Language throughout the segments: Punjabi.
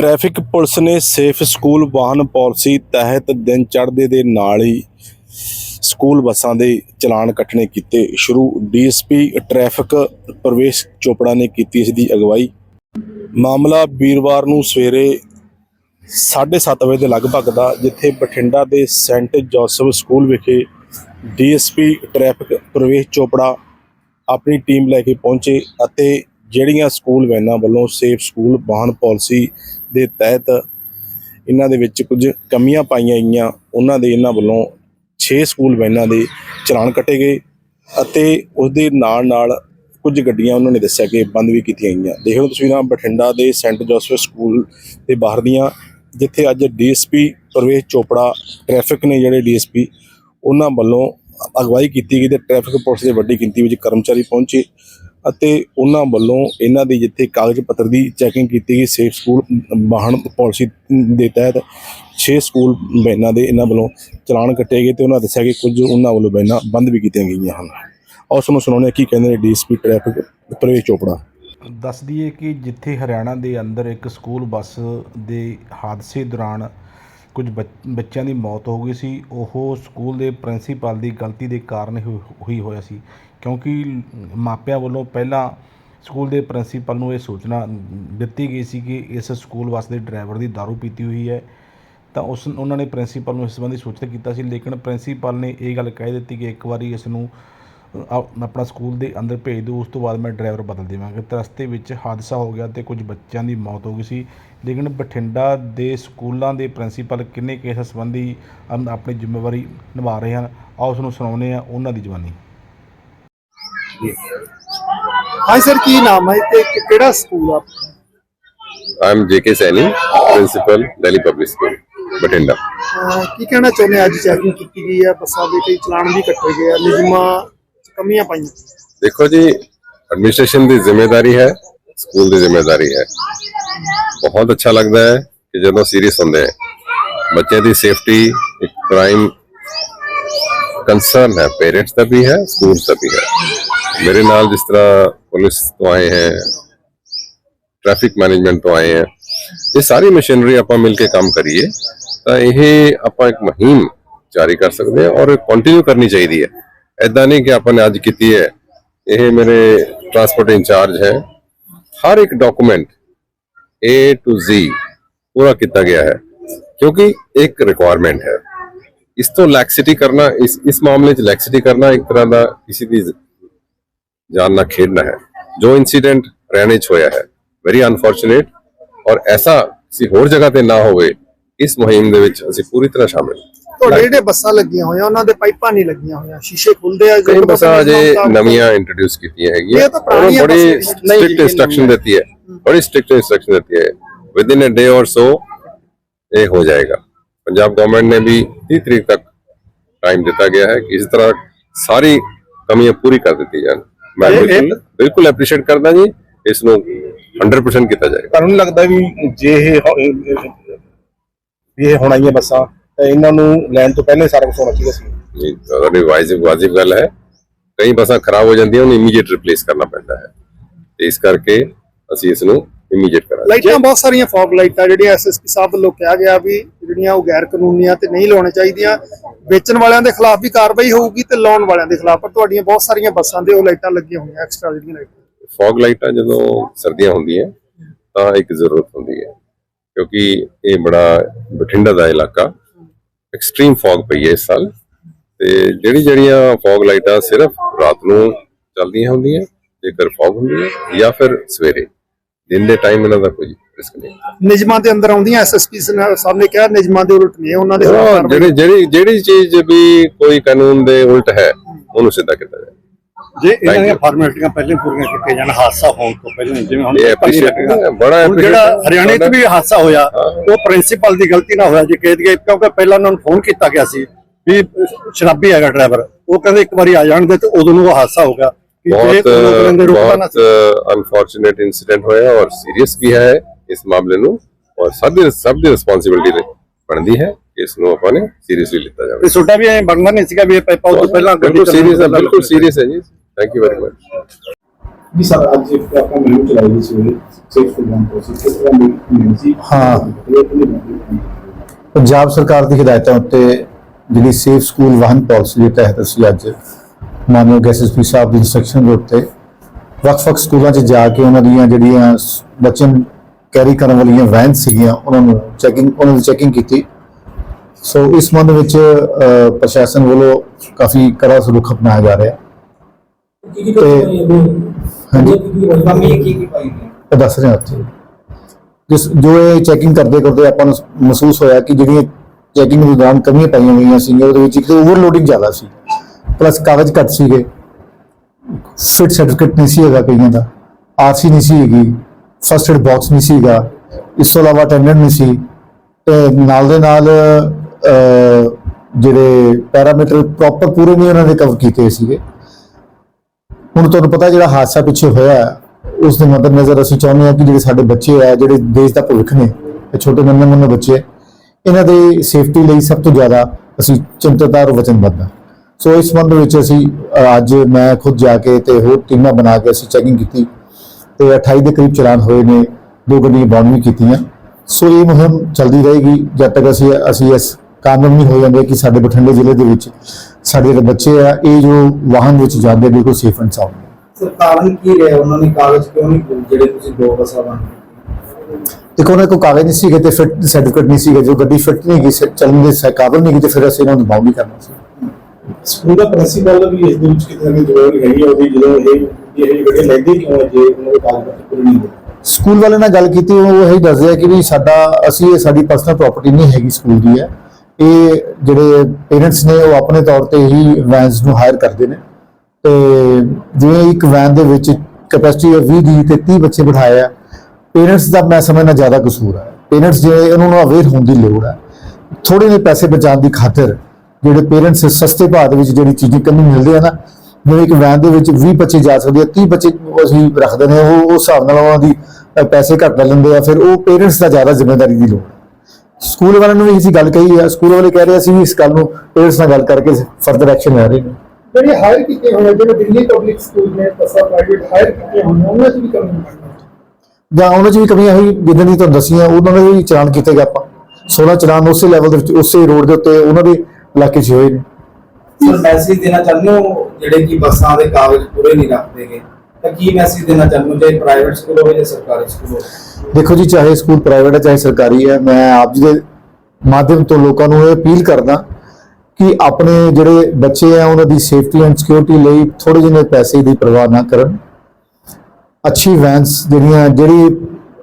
ਟ੍ਰੈਫਿਕ ਪੁਲਿਸ ਨੇ ਸੇਫ ਸਕੂਲ ਵਾਹਨ ਪਾਲਿਸੀ ਤਹਿਤ ਦਿਨ ਚੜ੍ਹਦੇ ਦੇ ਨਾਲ ਹੀ ਸਕੂਲ ਬੱਸਾਂ ਦੇ ਚਲਾਨ ਕੱਟਣੇ ਕੀਤੇ। ਸ਼ੁਰੂ ਡੀਐਸਪੀ ਟ੍ਰੈਫਿਕ ਪ੍ਰਵੇਸ਼ ਚੋਪੜਾ ਨੇ ਕੀਤੀ ਇਸ ਦੀ ਅਗਵਾਈ। ਮਾਮਲਾ ਵੀਰਵਾਰ ਨੂੰ ਸਵੇਰੇ 7:30 ਵਜੇ ਦੇ ਲਗਭਗ ਦਾ, ਜਿੱਥੇ ਬਠਿੰਡਾ ਦੇ ਸੈਂਟ ਜੋਸਫ ਸਕੂਲ ਵਿਖੇ ਡੀਐਸਪੀ ਟ੍ਰੈਫਿਕ ਪ੍ਰਵੇਸ਼ ਚੋਪੜਾ ਆਪਣੀ ਟੀਮ ਲੈ ਕੇ ਪਹੁੰਚੇ ਅਤੇ ਜਿਹੜੀਆਂ ਸਕੂਲ ਵੈਨਾਂ ਵੱਲੋਂ ਸੇਫ ਸਕੂਲ ਵਾਹਨ ਪਾਲਿਸੀ ਦੇ ਤਹਿਤ ਇਹਨਾਂ ਦੇ ਵਿੱਚ ਕੁਝ ਕਮੀਆਂ ਪਾਈਆਂ ਗਈਆਂ, ਉਹਨਾਂ ਦੇ ਇਹਨਾਂ ਵੱਲੋਂ 6 ਸਕੂਲ ਵੈਨਾਂ ਦੇ ਚਲਾਨ ਕੱਟੇ ਗਏ ਅਤੇ ਉਸ ਦੇ ਨਾਲ ਨਾਲ ਕੁਝ ਗੱਡੀਆਂ ਉਹਨਾਂ ਨੇ ਦੱਸਿਆ ਕਿ ਬੰਦ ਵੀ ਕੀਤੀਆਂ ਗਈਆਂ। ਦੇਖੋ ਤਸਵੀਰਾਂ ਬਠਿੰਡਾ ਦੇ ਸੈਂਟ ਜੋਸਫ ਸਕੂਲ ਦੇ ਬਾਹਰ ਦੀਆਂ, ਜਿੱਥੇ ਅੱਜ ਡੀਐਸਪੀ ਪ੍ਰਵੇਸ਼ ਚੋਪੜਾ, ਟ੍ਰੈਫਿਕ ਨੇ ਜਿਹੜੇ ਡੀਐਸਪੀ, ਉਹਨਾਂ ਵੱਲੋਂ ਅਗਵਾਈ ਕੀਤੀ ਗਈ ਤੇ ਟ੍ਰੈਫਿਕ ਪੁਲਿਸ ਦੇ ਵੱਡੀ ਗਿਣਤੀ ਵਿੱਚ ਕਰਮਚਾਰੀ ਪਹੁੰਚੇ। ਅਤੇ ਉਹਨਾਂ ਵੱਲੋਂ ਇਹਨਾਂ ਦੇ ਜਿੱਥੇ ਕਾਗਜ਼ ਪੱਤਰ ਦੀ ਚੈਕਿੰਗ ਕੀਤੀ ਗਈ ਸੇਫ ਸਕੂਲ, ਵਾਹਨ ਪਾਲਿਸੀ ਦੇ ਤਹਿਤ 6 ਸਕੂਲ ਬੈਨਾਂ ਦੇ ਇਹਨਾਂ ਵੱਲੋਂ ਚਲਾਨ ਕੱਟੇ ਗਏ ਤੇ ਉਹਨਾਂ ਦੱਸਿਆ ਕਿ ਕੁਝ ਉਹਨਾਂ ਵੱਲੋਂ ਬੈਨਾਂ ਬੰਦ ਵੀ ਕੀਤੀਆਂ ਗਈਆਂ ਹਨ। ਆਓ ਤੁਹਾਨੂੰ ਸੁਣਾਉਂਦੇ ਹਾਂ ਕੀ ਕਹਿੰਦੇ ਨੇ ਡੀਐਸਪੀ ਟ੍ਰੈਫਿਕ ਪ੍ਰਵੇਸ਼ ਚੋਪੜਾ। ਦੱਸ ਦਈਏ ਕਿ ਜਿੱਥੇ ਹਰਿਆਣਾ ਦੇ ਅੰਦਰ ਇੱਕ ਸਕੂਲ ਬੱਸ ਦੇ ਹਾਦਸੇ ਦੌਰਾਨ ਕੁਝ ਬੱਚ- ਬੱਚਿਆਂ ਦੀ ਮੌਤ ਹੋ ਗਈ ਸੀ। ਉਹ ਸਕੂਲ ਦੇ ਪ੍ਰਿੰਸੀਪਲ ਦੀ ਗਲਤੀ ਦੇ ਕਾਰਨ ਹੀ ਹੋਈ ਹੋਇਆ ਸੀ। ਕਿਉਂਕਿ ਮਾਪਿਆਂ ਵੱਲੋਂ ਪਹਿਲਾਂ ਸਕੂਲ ਦੇ ਪ੍ਰਿੰਸੀਪਲ ਨੂੰ ਇਹ ਸੂਚਨਾ ਦਿੱਤੀ ਗਈ ਸੀ ਕਿ ਇਸ ਸਕੂਲ ਬੱਸ ਦੇ ਡਰਾਈਵਰ ਦੀ ਦਾਰੂ ਪੀਤੀ ਹੋਈ ਹੈ। ਤਾਂ ਉਸ ਉਹਨਾਂ ਨੇ ਪ੍ਰਿੰਸੀਪਲ ਨੂੰ ਇਸ ਸੰਬੰਧੀ ਸੂਚਿਤ ਕੀਤਾ ਸੀ। ਲੇਕਿਨ ਪ੍ਰਿੰਸੀਪਲ ਨੇ ਇਹ ਗੱਲ ਕਹਿ ਦਿੱਤੀ ਕਿ ਇੱਕ ਵਾਰੀ ਇਸ ਨੂੰ ਆਪਣਾ ਸਕੂਲ ਦੇ ਅੰਦਰ ਭੇਜ ਦਿਓ ਉਸ ਤੋਂ ਬਾਅਦ ਮੈਂ ਡਰਾਈਵਰ ਬਦਲ ਦੇਵਾਂਗਾ। ਤੇ ਰਸਤੇ ਵਿੱਚ ਹਾਦਸਾ ਹੋ ਗਿਆ ਤੇ ਕੁਝ ਬੱਚਿਆਂ ਦੀ ਮੌਤ ਹੋ ਗਈ ਸੀ। ਲੇਕਿਨ ਬਠਿੰਡਾ ਦੇ ਸਕੂਲਾਂ ਦੇ ਪ੍ਰਿੰਸੀਪਲ ਕਿੰਨੇ ਕੇਸ ਸੰਬੰਧੀ ਆਪਣੀ ਜ਼ਿੰਮੇਵਾਰੀ ਨਿਭਾ ਰਹੇ ਹਨ? ਆਓ ਉਸ ਨੂੰ ਸੁਣਾਉਂਦੇ ਆ ਉਹਨਾਂ ਦੀ ਜ਼ਬਾਨੀ ਹਾਂ ਸਰ ਕੀ ਨਾਮ ਹੈ? ਤੇ ਕਿਹੜਾ ਸਕੂਲ ਆ am J.K. Saini, Principal, Delhi Public School, Batinda. ਅਹ ਕੀ ਕਹਿਣਾ ਚਾਹੁੰਦੇ ਅੱਜ ਚੈਕਿੰਗ ਕੀਤੀ ਗਈ ਹੈ ਬੱਸਾਂ ਦੇ ਕਈ ਚਲਾਨ ਵੀ ਕੱਟੇ ਗਏ ਆ ਨਿਯਮਾਂ ਕਮੀਆਂ ਪਾਈਆਂ ਦੇਖੋ ਜੀ ਐਡਮਿਨਿਸਟ੍ਰੇਸ਼ਨ ਦੀ ਜ਼ਿੰਮੇਵਾਰੀ ਹੈ ਸਕੂਲ ਦੀ ਜ਼ਿੰਮੇਵਾਰੀ ਹੈ ਬਹੁਤ ਅੱਛਾ ਲੱਗਦਾ ਹੈ ਕਿ ਜਦੋਂ ਸੀਰੀਅਸ ਹੁੰਦੇ ਹੈ ਬੱਚੇ ਦੀ ਸੇਫਟੀ ਇੱਕ ਪ੍ਰਾਈਮ ਕੰਸਰਨ ਹੈ ਪੇਰੈਂਟਸ ਦਾ ਵੀ ਹੈ ਸਕੂਲ ਦਾ ਵੀ ਹੈ ਮੇਰੇ ਨਾਲ ਜਿਸ ਤਰ੍ਹਾਂ ਪੁਲਿਸ ਤੋਂ ਆਏ ਹੈ ਟ੍ਰੈਫਿਕ ਮੈਨੇਜਮੈਂਟ ਤੋਂ ਆਏ ਹੈ ਇਹ ਸਾਰੀ ਮਸ਼ੀਨਰੀ ਆਪਾਂ ਮਿਲ ਕੇ ਕੰਮ ਕਰੀਏ ਤਾਂ ਇਹ ਆਪਾਂ ਇੱਕ ਮੁਹਿੰਮ ਜਾਰੀ ਕਰ ਸਕਦੇ ਹਾਂ ਔਰ ਕੰਟੀਨਿਊ ਕਰਨੀ ਚਾਹੀਦੀ ਹੈ ਐਦਾਂ ਨਹੀਂ ਕਿ ਆਪਾਂ ਨੇ ਅੱਜ ਕੀਤੀ ਹੈ ਇਹ ਮੇਰੇ ਟਰਾਂਸਪੋਰਟ ਇੰਚਾਰਜ ਹੈ ਹਰ ਇੱਕ ਡਾਕੂਮੈਂਟ A to Z ਪੂਰਾ ਕੀਤਾ ਗਿਆ ਹੈ ਕਿਉਂਕਿ ਇੱਕ ਰਿਕੁਆਇਰਮੈਂਟ ਹੈ ਇਸ ਤੋਂ ਲੈਕਸਿਟੀ ਕਰਨਾ ਇਸ ਇਸ ਮਾਮਲੇ 'ਚ ਲੈਕਸਿਟੀ ਕਰਨਾ ਇੱਕ ਤਰ੍ਹਾਂ ਦਾ ਕਿਸੇ ਦੀ ਜਾਨ ਨਾਲ ਖੇਡਣਾ ਹੈ ਜੋ ਇਨਸੀਡੈਂਟ ਹਰਿਆਣੇ 'ਚ ਹੋਇਆ ਹੈ ਵੈਰੀ ਅਨਫੋਰਚੂਨੇਟ ਔਰ ਐਸਾ ਕਿਸੇ ਹੋਰ ਜਗ੍ਹਾ ਤੇ ਨਾ ਹੋਵੇ ਇਸ ਮੁਹਿੰਮ ਦੇ ਵਿੱਚ ਅਸੀਂ ਪੂਰੀ ਤਰ੍ਹਾਂ ਸ਼ਾਮਿਲ ਹਾਂ। ਤੁਹਾਡੇ ਜਿਹੜੇ ਬੱਸਾਂ ਲੱਗੀਆਂ ਹੋਈਆਂ ਉਹਨਾਂ ਦੇ ਪਾਈਪਾਂ ਨਹੀਂ ਲੱਗੀਆਂ ਹੋਈਆਂ ਸ਼ੀਸ਼ੇ ਖੁੱਲਦੇ ਆ ਜਿਹੜੇ ਬੱਸਾਂ ਅਜੇ ਨਵੀਆਂ ਇੰਟਰੋਡਿਊਸ ਕੀਤੀਆਂ ਹੈਗੀਆਂ ਇਹ ਤਾਂ ਔਰ ਉਹ ਪੁਰਾਣੀਆਂ ਬੜੀ। ਸਟ੍ਰਿਕਟ ਇੰਸਟਰਕਸ਼ਨ ਦਿੱਤੀ ਹੈ ਬੜੀ ਸਟ੍ਰਿਕਟ ਇੰਸਟਰਕਸ਼ਨ ਦਿੱਤੀ ਹੈ ਵਿਦ ਇਨ ਅ ਡੇ ਔਰ ਸੋ ਇਹ ਹੋ ਜਾਏਗਾ ਪੰਜਾਬ ਗਵਰਨਮੈਂਟ ਨੇ ਵੀ 30 ਤਰੀਕ ਤੱਕ ਟਾਈਮ ਦਿੱਤਾ ਗਿਆ ਹੈ ਕਿ ਇਸ ਤਰ੍ਹਾਂ ਸਾਰੀ ਕਮੀਆਂ ਪੂਰੀ ਕਰ ਦਿੱਤੀ ਜਾਣ ਮੈਂ ਬਿਲਕੁਲ ਐਪਰੀਸ਼ੀਏਟ ਕਰਦਾ ਜੀ ਇਸ ਨੂੰ 100% ਕੀਤਾ ਜਾਏਗਾ ਤੁਹਾਨੂੰ ਲੱਗਦਾ ਵੀ ਜੇ ਇਹ ਇਹ ਹੁਣ ਆਈਆਂ ਬੱਸਾਂ ਇਹਨਾਂ ਨੂੰ ਲੈਣ ਤੋਂ ਪਹਿਲੇ ਸਾਰਾ ਕੁਝ ਹੋਣਾ ਚਾਹੀਦਾ ਸੀ। ਇਹ ਤੁਹਾਡੀ ਵਾਜਿਬ ਵਾਜਿਬ ਗੱਲ ਹੈ। ਕਈ ਬੱਸਾਂ ਖਰਾਬ ਹੋ ਜਾਂਦੀਆਂ ਉਹਨੂੰ ਇਮੀਡੀਏਟ ਰਿਪਲੇਸ ਕਰਨਾ ਪੈਂਦਾ ਹੈ। ਤੇ ਇਸ ਕਰਕੇ ਅਸੀਂ ਇਸ ਨੂੰ ਇਮੀਡੀਏਟ ਕਰਾਂਗੇ। ਲਾਈਟਾਂ ਬਹੁਤ ਸਾਰੀਆਂ ਫੌਗ ਲਾਈਟਾਂ ਜਿਹੜੀਆਂ ਐਸਐਸਪੀ ਸਾਹਿਬ ਵੱਲੋਂ ਕਿਹਾ ਗਿਆ ਵੀ ਜਿਹੜੀਆਂ ਉਹ ਗੈਰ ਕਾਨੂੰਨੀਆਂ ਤੇ ਨਹੀਂ ਲਾਉਣੇ ਚਾਹੀਦੀਆਂ। ਵੇਚਣ ਵਾਲਿਆਂ ਦੇ ਖਿਲਾਫ ਵੀ ਕਾਰਵਾਈ ਹੋਊਗੀ ਤੇ ਲਾਉਣ ਵਾਲਿਆਂ ਦੇ ਖਿਲਾਫ ਪਰ ਤੁਹਾਡੀਆਂ ਬਹੁਤ ਸਾਰੀਆਂ ਬੱਸਾਂ ਦੇ ਉਹ ਲਾਈਟਾਂ ਲੱਗੀਆਂ ਹੋਈਆਂ ਐਕਸਟਰਾ ਜਿਹੜੀਆਂ ਲਾਈਟਾਂ। ਫੌਗ ਲਾਈਟਾਂ ਜਦੋਂ ਸਰਦੀਆਂ ਹੁੰਦੀਆਂ ਤਾਂ ਇੱਕ ਜ਼ਰੂਰਤ ਹੁੰਦੀ ਹੈ। ਕਿਉਂਕਿ ਇਹ ਬੜਾ ਬਠਿੰਡਾ ਦਾ ਇਲਾਕਾ ਐਕਸਟ੍ਰੀਮ ਫੌਗ ਪਈ ਹੈ ਇਸ ਸਾਲ। ਤੇ ਜਿਹੜੀ ਜਿਹੜੀਆਂ ਫੌਗ ਲਾਈਟਾਂ ਸਿਰਫ ਰਾਤ ਨੂੰ ਚੱਲਦੀਆਂ ਹੁੰਦੀਆਂ ਜੇਕਰ ਫੌਗ ਹੁੰਦੀ ਹੈ ਜਾਂ ਫਿਰ ਸਵੇਰੇ। ਦਿਨ ਦੇ ਟਾਈਮ ਇਹਨਾਂ ਦਾ ਕੋਈ ਰਿਸਕ ਨਹੀਂ। ਨਿਯਮਾਂ ਦੇ ਅੰਦਰ ਆਉਂਦੀਆਂ ਐਸਐਸਪੀ ਸਾਹਿਬ ਨੇ ਕਿਹਾ ਨਿਯਮਾਂ ਦੇ ਉਲਟ ਨਹੀਂ ਉਹਨਾਂ ਦੇ ਜਿਹੜੀ ਜਿਹੜੀ ਜਿਹੜੀ ਚੀਜ਼ ਵੀ ਕੋਈ ਕਾਨੂੰਨ ਦੇ ਉਲਟ ਹੈ ਉਹਨੂੰ ਸਿੱਧਾ ਕੀਤਾ ਜਾਏ। ਜੇ ਇਹਨਾਂ ਦੀਆਂ ਫਾਰਮੈਲਿਟੀਆਂ ਪਹਿਲਾਂ ਪੂਰੀਆਂ ਕੀਤੀਆਂ ਜਾਣ ਹਾਦਸਾ ਹੋਣ ਤੋਂ ਪਹਿਲਾਂ ਜਿਵੇਂ ਹੁਣ ਬੜਾ ਜਿਹੜਾ ਹਰਿਆਣੇ 'ਚ ਵੀ ਹਾਦਸਾ ਹੋਇਆ ਉਹ ਪ੍ਰਿੰਸੀਪਲ ਦੀ ਗਲਤੀ ਨਾਲ ਹੋਇਆ ਜੇ ਕਹਿ ਦਈਏ ਕਿਉਂਕਿ ਪਹਿਲਾਂ ਉਹਨਾਂ ਨੂੰ ਫੋਨ ਕੀਤਾ ਗਿਆ ਸੀ ਵੀ ਸ਼ਰਾਬੀ ਹੈਗਾ ਡਰਾਈਵਰ ਉਹ ਕਹਿੰਦੇ ਇੱਕ ਵਾਰੀ ਆ ਜਾਣ ਦੇ ਤੇ ਉਦੋਂ ਨੂੰ ਉਹ ਹਾਦਸਾ ਹੋ ਗਿਆ। ਬਹੁਤ ਬਹੁਤ ਅਨਫੋਰਚੂਨੇਟ ਇਨਸੀਡੈਂਟ ਹੋਇਆ ਔਰ ਸੀਰੀਅਸ ਵੀ ਹੈ ਇਸ ਮਾਮਲੇ ਨੂੰ ਔਰ ਸਭ ਦੀ ਸਭ ਦੀ ਰਿਸਪੌਂਸਿਬਿਲਟੀ ਬਣਦੀ ਹੈ ਇਸ ਨੂੰ ਆਪਾਂ ਨੇ ਸੀਰੀਅਸਲੀ ਲਿੱਤਾ ਜਾਵੇ। ਇਹ ਛੋਟਾ ਵੀ ਐ ਬਣਨਾ ਨਹੀਂ ਸੀਗਾ ਵੀ ਇਹ ਪਾਈਪਾ ਉਹ ਤੋਂ ਪਹਿਲਾਂ ਬਿਲਕੁਲ ਸੀਰੀਅਸ ਹੈ ਬਿਲਕੁਲ ਸੀਰੀਅਸ ਹੈ ਜੀ। ਥੈਂਕ ਯੂ ਵੈਰੀ ਮਚ ਜੀ ਸਰ ਅੱਜ ਇੱਕ ਆਪਾਂ ਮੈਨੂੰ ਚਲਾਈ ਗਈ ਸਵੇਰੇ ਸੇਫ ਪ੍ਰੋਗਰਾਮ ਤੋਂ ਸੀ ਕਿਸ ਤਰ੍ਹਾਂ ਦੀ ਸੀ? ਹਾਂ। ਪੰਜਾਬ ਸਰਕਾਰ ਦੀ ਹਦਾਇਤਾਂ ਉੱਤੇ ਜਿਹੜੀ ਸੇਫ ਸਕੂਲ ਵਾਹਨ ਪਾਲਿਸੀ ਦੇ ਤਹਿਤ ਅਸੀਂ ਅੱਜ ਮਾਨਯੋਗ ਐਸਐਸਪੀ ਸਾਹਿਬ ਦੀ ਇਨਸਟਰਕਸ਼ਨ ਦੇ ਉੱਤੇ ਵੱਖ-ਵੱਖ ਸਕੂਲਾਂ 'ਚ ਜਾ ਕੇ ਉਹਨਾਂ ਦੀਆਂ ਜਿਹੜੀਆਂ ਸ- ਬੱਚਿਆਂ ਨੂੰ ਕੈਰੀ ਕਰਨ ਵਾਲੀਆਂ ਵੈਨ ਸੀਗੀਆਂ ਉਹਨਾਂ ਨੂੰ ਚੈਕਿੰਗ ਉਹਨਾਂ ਦੀ ਚੈਕਿੰਗ ਕੀਤੀ। ਸੋ ਇਸ ਸੰਬੰਧ ਵਿੱਚ ਪ੍ਰਸ਼ਾਸਨ ਵੱਲੋਂ ਕਾਫੀ ਕੜਾ ਸਲੂਕ ਅਪਣਾਇਆ ਜਾ ਰਿਹਾ। ਹੈ ਤੇ ਹਾਂਜੀ। ਉਹ ਦੱਸ ਰਹੇ ਹਾਂ ਉੱਥੇ ਜਿਸ ਜੋ ਇਹ ਚੈਕਿੰਗ ਕਰਦੇ ਕਰਦੇ ਆਪਾਂ ਨੂੰ ਮਹਿਸੂਸ ਹੋਇਆ ਕਿ ਜਿਹੜੀਆਂ ਚੈਕਿੰਗ ਦੇ ਦੌਰਾਨ ਕਮੀਆਂ ਪਾਈਆਂ ਹੋਈਆਂ ਸੀਗੀਆਂ ਉਹਦੇ ਵਿੱਚ ਇੱਕ ਤਾਂ ਓਵਰਲੋਡਿੰਗ ਜ਼ਿਆਦਾ ਸੀ। ਪਲੱਸ ਕਾਗਜ਼ ਘੱਟ ਸੀਗੇ। ਫਿਟ ਸਰਟੀਫਿਕੇਟ ਨਹੀਂ ਸੀ ਹੈਗਾ ਕਈਆਂ ਦਾ। ਆਰਸੀ ਨਹੀਂ ਸੀ ਹੈਗੀ। ਫਸਟ ਏਡ ਬਾਕਸ ਨਹੀਂ ਸੀਗਾ। ਇਸ ਤੋਂ ਇਲਾਵਾ ਅਟੈਂਡੈਂਟ ਨਹੀਂ ਸੀ। ਤੇ ਨਾਲ ਦੇ ਨਾਲ ਜਿਹੜੇ ਪੈਰਾਮੀਟਰ ਪ੍ਰੋਪਰ ਪੂਰੇ ਨਹੀਂ ਉਹਨਾਂ ਨੇ ਕਵਰ ਕੀਤੇ ਸੀਗੇ। ਹੁਣ ਤੁਹਾਨੂੰ ਪਤਾ ਜਿਹੜਾ ਹਾਦਸਾ ਪਿੱਛੇ ਹੋਇਆ ਉਸ ਦੇ ਮੱਦੇਨਜ਼ਰ ਅਸੀਂ ਚਾਹੁੰਦੇ ਹਾਂ ਕਿ ਜਿਹੜੇ ਸਾਡੇ ਬੱਚੇ ਆ, ਜਿਹੜੇ ਦੇਸ਼ ਦਾ ਭਵਿੱਖ ਨੇ, ਇਹ ਛੋਟੇ ਨੰਨੇ ਮੁੰਨੇ ਬੱਚੇ ਇਹਨਾਂ ਦੇ ਸੇਫਟੀ ਲਈ ਸਭ ਤੋਂ ਜ਼ਿਆਦਾ ਅਸੀਂ ਚਿੰਤਤ ਔਰ ਵਚਨਬੱਧ ਹਾਂ ਸੋ ਇਸ ਸੰਬੰਧ ਵਿੱਚ ਅਸੀਂ ਅੱਜ ਮੈਂ ਖੁਦ ਜਾ ਕੇ ਤੇ ਹੋਰ ਟੀਮਾਂ ਬਣਾ ਕੇ ਅਸੀਂ ਚੈਕਿੰਗ ਕੀਤੀ ਤੇ 28 ਦੇ ਕਰੀਬ ਚਲਾਨ ਹੋਏ ਨੇ, ਦੋ ਗੱਡੀਆਂ ਬੌਂਡ ਵੀ ਕੀਤੀਆਂ। ਸੋ ਇਹ ਮੁਹਿੰਮ ਚੱਲਦੀ ਰਹੇਗੀ, ਜਦ ਤੱਕ ਅਸੀਂ ਅਸੀਂ ਇਸ ਕਾਮਯਾਬ ਨਹੀਂ ਹੋ ਜਾਂਦੇ ਕਿ ਸਾਡੇ ਬਠਿੰਡੇ ਜ਼ਿਲ੍ਹੇ ਦੇ ਵਿੱਚ ਸਾਡੇ ਜਿਹੜੇ ਬੱਚੇ ਆ ਇਹ ਜੋ ਵਾਹਨ ਵਿੱਚ ਜਾਂਦੇ ਬਿਲਕੁਲ ਸੇਫ ਐਂਡ ਸਾਊਂਡ ਸਰ ਕਾਰਨ ਕੀ ਰਿਹਾ? ਉਹਨਾਂ ਨੇ ਕਾਗਜ਼ ਕਿਉਂ ਨਹੀਂ ਜਿਹੜੇ ਤੁਸੀਂ ਦੋ ਬੱਸਾਂ ਬਣ ਦੇਖੋ ਉਹਨਾਂ ਕੋਲ ਕਾਗਜ਼ ਨਹੀਂ ਸੀਗੇ ਤੇ ਫਿਟ ਸਰਟੀਫਿਕੇਟ ਨਹੀਂ ਸੀਗੇ। ਜੋ ਗੱਡੀ ਫਿੱਟ ਨਹੀਂ ਗਈ ਚੱਲਣ ਦੇ ਸ- ਕਾਬਲ ਨਹੀਂ ਗਈ ਤੇ ਫਿਰ ਅਸੀਂ ਇਹਨਾਂ ਨੂੰ ਬਾਉਂਡ ਨਹੀਂ ਕਰਨਾ ਸੀ। ਸਕੂਲ ਦਾ ਪ੍ਰਿੰਸੀਪਲ ਵੀ ਇਸ ਦੇ ਵਿੱਚ ਕਿਤੇ ਨਾ ਕਿਤੇ ਜ਼ਰੂਰੀ ਹੈਗੀ ਹੈ ਉਹਦੀ ਜਦੋਂ ਇਹ ਇਹ ਜਿਹੜੇ ਲੈਂਦੇ ਕਿਉਂ ਜੇ ਉਹਨਾਂ ਦੇ ਕਾਗਜ਼ ਪੂਰੇ ਨਹੀਂ ਸਕੂਲ ਵਾਲੇ ਨਾਲ ਗੱਲ ਕੀਤੀ ਉਹ ਇਹੀ ਦੱਸਦੇ ਆ ਕਿ ਵੀ ਸਾਡਾ ਅਸੀਂ ਇਹ ਸਾਡੀ ਪਰਸਨਲ ਪ੍ਰਾਪਰਟੀ ਨਹੀਂ ਹੈਗੀ ਸਕੂਲ ਦੀ ਹੈ। ਇਹ ਜਿਹੜੇ ਪੇਰੈਂਟਸ ਨੇ ਉਹ ਆਪਣੇ ਤੌਰ ਤੇ ਹੀ ਵੈਨਸ ਨੂੰ ਹਾਇਰ ਕਰਦੇ ਨੇ ਤੇ ਜਿਵੇਂ ਇੱਕ ਵੈਨ ਦੇ ਵਿੱਚ ਕੈਪੈਸਿਟੀ ਹੈ 20 ਦੀ ਤੇ 30 ਬੱਚੇ ਬਿਠਾਏ ਆ ਪੇਰੈਂਟਸ ਦਾ ਮੈਂ ਸਮਝਣਾ ਜ਼ਿਆਦਾ ਕਸੂਰ ਹੈ ਪੇਰੈਂਟਸ ਜਿਹੜੇ ਉਹਨਾਂ ਨੂੰ ਅਵੇਅਰ ਹੋਣ ਦੀ ਲੋੜ ਹੈ ਥੋੜੇ ਜਿਹੇ ਪੈਸੇ ਬਚਾਉਣ ਦੀ ਖਾਤਰ ਜਿਹੜੇ ਪੇਰੈਂਟਸ ਸਸਤੇ ਭਾਅ ਦੇ ਵਿੱਚ ਜਿਹੜੀ ਚੀਜ਼ਾਂ ਕੰਨੂੰ ਮਿਲਦੇ ਆ ਨਾ, ਜਿਵੇਂ ਇੱਕ ਵੈਨ ਦੇ ਵਿੱਚ 20 ਬੱਚੇ ਜਾ ਸਕਦੇ ਆ 30 ਬੱਚੇ ਅਸੀਂ ਰੱਖਦੇ ਨੇ, ਉਹ ਉਸ ਹਿਸਾਬ ਨਾਲ ਉਹਨਾਂ ਦੀ ਪੈਸੇ ਘੱਟ ਲੈ ਲੈਂਦੇ ਆ, ਫਿਰ ਉਹ ਪੇਰੈਂਟਸ ਦਾ ਜ਼ਿਆਦਾ ਜ਼ਿੰਮੇਵਾਰੀ ਦੀ ਲੋੜ ਹੈ ਸਕੂਲ ਵਾਲਿਆਂ ਨੂੰ ਵੀ ਇਸੀ ਗੱਲ ਕਹੀ ਆ ਸਕੂਲ ਵਾਲੇ ਕਹਿ ਰਹੇ ਸੀ ਵੀ ਇਸ ਗੱਲ ਨੂੰ ਪੇਰੈਂਟਸ ਨਾਲ ਗੱਲ ਕਰਕੇ ਫਰਦਰ ਐਕਸ਼ਨ ਲੈ ਰਹੇ ਨੇ ਜਿਹੜੇ ਹਾਇਰ ਕੀਤੇ ਹੋਏ ਜਿਹੜੇ ਦਿੱਲੀ ਪਬਲਿਕ ਸਕੂਲ ਨੇ ਬੱਸਾਂ ਪ੍ਰਾਈਵੇਟ ਹਾਇਰ ਕੀਤੇ ਹੋਏ ਨੇ ਉਹਨਾਂ 'ਚ ਵੀ ਕਮੀ ਹੈ। ਜਾਂ ਉਹਨਾਂ 'ਚ ਵੀ ਕਮੀਆਂ ਹੋਈ ਜਿੱਦਾਂ ਦੀ ਤੁਹਾਨੂੰ ਦੱਸੀਆਂ ਉਹਨਾਂ ਦੇ ਵੀ ਚਲਾਨ ਕੀਤੇ ਗਏ ਆਪਾਂ। 16 ਚਲਾਨ ਉਸੇ ਲੈਵਲ ਦੇ ਵਿੱਚ ਉਸੇ ਰੋਡ ਦੇ ਉੱਤੇ ਉਹਨਾਂ ਦੇ ਇਲਾਕੇ 'ਚ ਹੋਏ ਨੇ। ਸਰ ਮੈਸੇਜ ਦੇਣਾ ਚਾਹੁੰਦੇ ਹੋ? ਜਿਹੜੇ ਕਿ ਬੱਸਾਂ ਦੇ ਕਾਗਜ਼ ਪੂਰੇ ਨਹੀਂ ਰੱਖਦੇਗੇ ਤਾਂ ਕੀ ਮੈਸੇਜ ਦੇਣਾ ਚਾਹੁੰਦੇ ਜੇ ਪ੍ਰਾਈਵੇਟ ਸਕੂਲ ਹੋਵੇ ਜਾਂ ਸਰਕਾਰੀ ਸਕੂਲ ਹੋਵੇ? ਦੇਖੋ ਜੀ, ਚਾਹੇ ਸਕੂਲ ਪ੍ਰਾਈਵੇਟ ਹੈ, ਚਾਹੇ ਸਰਕਾਰੀ ਹੈ, ਮੈਂ ਆਪ ਜੀ ਦੇ ਮਾਧਿਅਮ ਤੋਂ ਲੋਕਾਂ ਨੂੰ ਇਹ ਅਪੀਲ ਕਰਦਾ ਕਿ ਆਪਣੇ ਜਿਹੜੇ ਬੱਚੇ ਆ, ਉਹਨਾਂ ਦੀ ਸੇਫਟੀ ਐਂਡ ਸਿਕਿਉਰਿਟੀ ਲਈ ਥੋੜੇ ਜਿਹੇ ਪੈਸੇ ਦੀ ਪਰਵਾਹ ਨਾ ਕਰਨ। ਅੱਛੀ ਵੈਨਸ ਜਿਹੜੀਆਂ, ਜਿਹੜੀ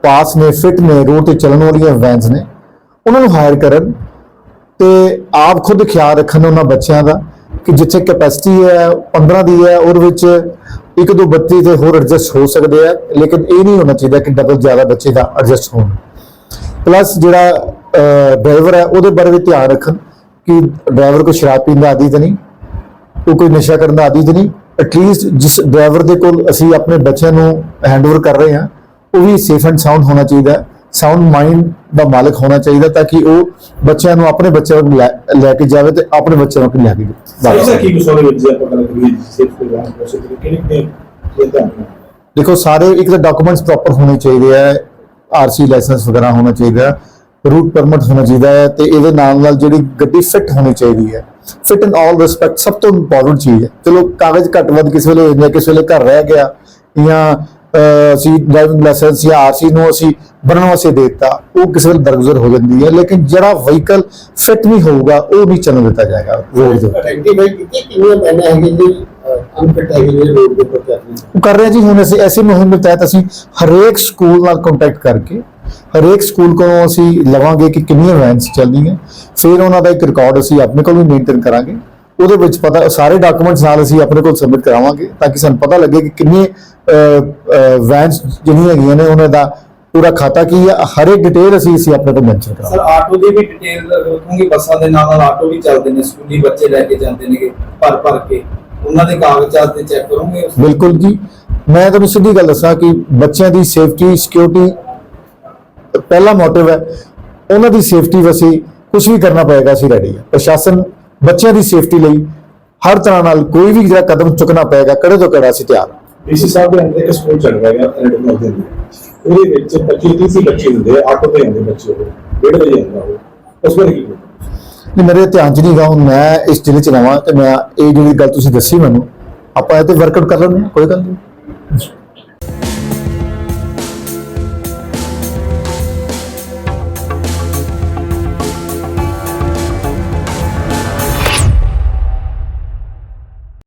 ਪਾਸ ਨੇ ਫਿਟ ਨੇ, ਰੋਡ ਤੇ ਚੱਲਣ ਵਾਲੀਆਂ ਵੈਨਸ ਨੇ, ਉਹਨਾਂ ਨੂੰ ਹਾਇਰ ਕਰਨ ਤੇ ਆਪ ਖੁਦ ਖਿਆਲ ਰੱਖਣ ਉਹਨਾਂ ਬੱਚਿਆਂ ਦਾ ਕਿ ਜਿੱਥੇ ਕੈਪੈਸਿਟੀ ਹੈ 15 ਦੀ ਹੈ, ਉਹਦੇ ਵਿੱਚ ਇੱਕ ਦੋ ਬੱਚੇ ਤੇ ਹੋਰ ਐਡਜਸਟ ਹੋ ਸਕਦੇ ਆ, ਲੇਕਿਨ ਇਹ ਨਹੀਂ ਹੋਣਾ ਚਾਹੀਦਾ ਕਿ ਡਬਲ ਜ਼ਿਆਦਾ ਬੱਚੇ ਦਾ ਐਡਜਸਟ ਹੋਣ। ਪਲੱਸ ਜਿਹੜਾ ਡਰਾਈਵਰ ਹੈ, ਉਹਦੇ ਬਾਰੇ ਵੀ ਧਿਆਨ ਰੱਖਣ ਕਿ ਡਰਾਈਵਰ ਕੋਈ ਸ਼ਰਾਬ ਪੀਣ ਦਾ ਆਦੀ ਤਾਂ ਨਹੀਂ, ਉਹ ਕੋਈ ਨਸ਼ਾ ਕਰਨ ਦਾ ਆਦੀ ਤਾਂ ਨਹੀਂ। ਐਟਲੀਸਟ ਜਿਸ ਡਰਾਈਵਰ ਦੇ ਕੋਲ ਅਸੀਂ ਆਪਣੇ ਬੱਚਿਆਂ ਨੂੰ ਹੈਂਡਓਵਰ ਕਰ ਰਹੇ ਹਾਂ, ਉਹ ਵੀ ਸੇਫ ਐਂਡ ਸਾਊਂਡ ਹੋਣਾ ਚਾਹੀਦਾ। ਸਾਊਂਡ ਮਾਈਂਡ ਦਾ ਮਾਲਕ ਹੋਣਾ ਚਾਹੀਦਾ ਤਾਂ ਕਿ ਉਹ ਬੱਚਿਆਂ ਨੂੰ ਆਪਣੇ ਬੱਚਿਆਂ ਨੂੰ ਲੈ ਕੇ ਜਾਵੇ ਤੇ ਆਪਣੇ ਬੱਚਿਆਂ ਨੂੰ ਲੈ ਕੇ ਸਰ ਜਾਵੇ ਕੀ ਕੁਝ ਉਹਦੇ ਵਿੱਚ ਜੇ ਆਪਾਂ ਗੱਲ ਕਰੀਏ ਸੇਫ ਪ੍ਰੋਗਰਾਮ ਉਸੇ ਤਰੀਕੇ ਨੇ ਕਿ ਧਿਆਨ ਦੇਖੋ ਸਾਰੇ ਇੱਕ ਤਾਂ ਡਾਕੂਮੈਂਟਸ ਪ੍ਰੋਪਰ ਹੋਣੇ ਚਾਹੀਦੇ ਆ ਆਰਸੀ ਲਾਇਸੈਂਸ ਵਗੈਰਾ ਹੋਣਾ ਚਾਹੀਦਾ ਰੂਟ ਪਰਮਿਟ ਹੋਣਾ ਚਾਹੀਦਾ ਹੈ ਤੇ ਇਹਦੇ ਨਾਲ ਨਾਲ ਜਿਹੜੀ ਗੱਡੀ ਫਿੱਟ ਹੋਣੀ ਚਾਹੀਦੀ ਹੈ। ਫਿਟ ਇਨ ਆਲ ਰਿਸਪੈਕਟ ਸਭ ਤੋਂ ਇੰਪੋਰਟੈਂਟ ਚੀਜ਼ ਹੈ। ਚਲੋ ਕਾਗਜ਼ ਘੱਟ ਵੱਧ ਕਿਸੇ ਵੇਲੇ ਹੋ ਜਾਂਦਾ ਕਿਸੇ ਵੇਲੇ ਘਰ ਰਹਿ ਗਿਆ ਜਾਂ ਅਸੀਂ ਡਰਾਈਵਿੰਗ ਲਾਇਸੈਂਸ ਜਾਂ ਆਰਸੀ ਨੂੰ ਅਸੀਂ ਬਣਨ ਵਾਸਤੇ ਦੇ ਦਿੱਤਾ ਉਹ ਕਿਸੇ ਵੇਲੇ ਦਰਗੁਜ਼ਰ ਹੋ ਜਾਂਦੀ ਹੈ ਲੇਕਿਨ ਜਿਹੜਾ ਵਹੀਕਲ ਫਿੱਟ ਨਹੀਂ ਹੋਊਗਾ ਉਹ ਨਹੀਂ ਚੱਲਣ ਦਿੱਤਾ ਜਾਏਗਾ ਰੋਡ ਦੇ ਉੱਤੇ। ਕਰ ਰਹੇ ਜੀ ਹੁਣ ਅਸੀਂ ਐਸੀ ਮੁਹਿੰਮ ਦੇ ਤਹਿਤ ਅਸੀਂ ਹਰੇਕ ਸਕੂਲ ਨਾਲ ਕੰਟੈਕਟ ਕਰਕੇ ਹਰੇਕ ਸਕੂਲ ਕੋਲੋਂ ਅਸੀਂ ਲਵਾਂਗੇ ਕਿ ਕਿੰਨੀਆਂ ਵੈਨਸ ਚੱਲਦੀਆਂ ਫਿਰ ਉਹਨਾਂ ਦਾ ਇੱਕ ਰਿਕਾਰਡ ਅਸੀਂ ਆਪਣੇ ਕੋਲ ਵੀ ਮੇਨਟੇਨ ਕਰਾਂਗੇ। ਉਹਦੇ ਵਿੱਚ ਪਤਾ ਸਾਰੇ ਡਾਕੂਮੈਂਟਸ ਨਾਲ ਅਸੀਂ ਆਪਣੇ ਕੋਲ ਸਬਮਿਟ ਕਰਾਵਾਂਗੇ ਤਾਂ ਕਿ ਸਾਨੂੰ ਪਤਾ ਲੱਗੇ ਕਿ ਕਿੰਨੇ ਵੈਨਸ ਜਿਹੜੀਆਂ ਹੈਗੀਆਂ ਨੇ ਉਹਨਾਂ ਦਾ ਪੂਰਾ ਖਾਤਾ ਕੀ ਹੈ ਹਰ ਇੱਕ ਡਿਟੇਲ ਅਸੀਂ ਅਸੀਂ ਆਪਣੇ ਕੋਲ ਮੈਂਸ਼ਨ ਸਰ ਕਰਾਵਾਂਗੇ ਆਟੋ ਦੀ ਵੀ ਡਿਟੇਲ ਰੱਖੂਗੀ ਬੱਸਾਂ ਦੇ ਨਾਲ ਨਾਲ ਆਟੋ ਵੀ ਚੱਲਦੇ ਨੇ ਸਕੂਲੀ ਬੱਚੇ ਲੈ ਕੇ ਜਾਂਦੇ ਨੇਗੇ ਭਰ ਭਰ ਕੇ। ਉਹਨਾਂ ਦੇ ਕਾਗਜ਼ਾਤ ਤੇ ਚੈੱਕ ਕਰੋਗੇ ਬਿਲਕੁਲ ਜੀ। ਮੈਂ ਤੁਹਾਨੂੰ ਸਿੱਧੀ ਗੱਲ ਦੱਸਾਂ ਕਿ ਬੱਚਿਆਂ ਦੀ ਸੇਫਟੀ ਸਿਕਿਉਰਿਟੀ ਪਹਿਲਾ ਮੋਟਿਵ ਹੈ ਉਹਨਾਂ ਦੀ ਸੇਫਟੀ ਵਸੀ ਕੁਝ ਵੀ ਕਰਨਾ ਪਏਗਾ ਅਸੀਂ ਰੈਡੀ ਹਾਂ ਪ੍ਰਸ਼ਾਸਨ ਬੱਚਿਆਂ ਦੀ ਸੇਫਟੀ ਲਈ ਹਰ ਤਰ੍ਹਾਂ ਨਾਲ ਕੋਈ ਵੀ ਜਿਹੜਾ ਕਦਮ ਚੁੱਕਣਾ ਪਏਗਾ ਕੜੇ ਤੋਂ ਕੜਾ ਅਸੀਂ ਤਿਆਰ ਡੀਸੀ ਸਾਹਿਬ ਦੇ ਅੰਦਰ ਇੱਕ ਸਕੂਲ ਚੱਲ ਰਿਹਾ ਹੈ ਐਡਮਿਟ ਦੇ ਅੰਦਰ। ਉਹਦੇ ਵਿੱਚ 25 30 ਬੱਚੇ ਹੁੰਦੇ ਆ ਆਟੋ ਤੇ ਆਉਂਦੇ ਬੱਚੇ ਉਹ ਡੇਢ ਵਜੇ ਆਉਂਦਾ ਉਹ। ਉਸ ਬਾਰੇ ਕੀ? ਨਹੀਂ ਮੇਰੇ ਧਿਆਨ ਚ ਨਹੀਂ ਗਾ ਹੁਣ ਮੈਂ ਇਸ ਜ਼ਿਲ੍ਹੇ ਚ ਰਵਾਂ ਤੇ ਮੈਂ ਇਹ ਜਿਹੜੀ ਗੱਲ ਤੁਸੀਂ ਦੱਸੀ ਮੈਨੂੰ ਆਪਾਂ ਇਹ ਤੇ ਵਰਕਆਊਟ ਕਰ ਲੈਂਦੇ ਹਾਂ ਕੋਈ ਗੱਲ ਨਹੀਂ।